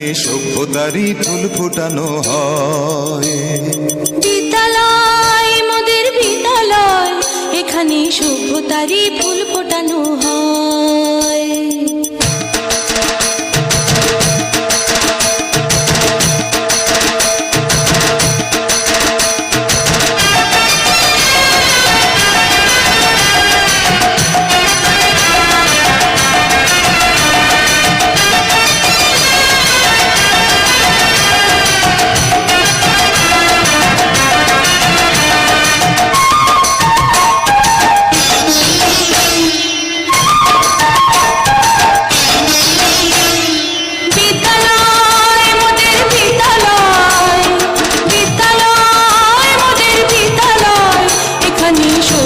সভ্যতারই ফুল ফুটানো হয়।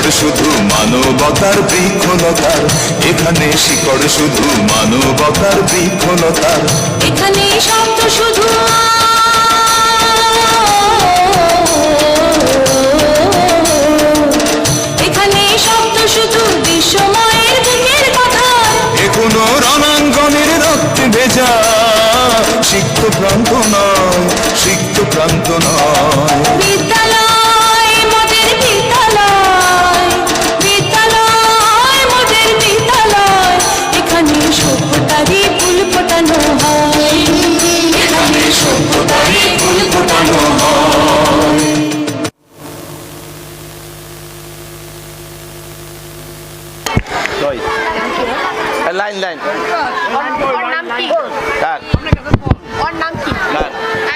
শিকড় শুধু মানবতার বৃক্ষলতার এখানে শিকড় শুধু মানবতার বৃক্ষলতার এখানে শব্দ শুধু এখানে শব্দ শুধু বিশ্বময়ের কথা। এখনও রণাঙ্গনের রক্তে ভেজা। সিক্ত প্রান্ত নয় সিক্ত প্রান্ত নয়। কই লাইন লাইন। ওর নাম কি? কার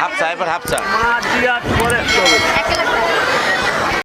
হাফসা এবার হাফসা।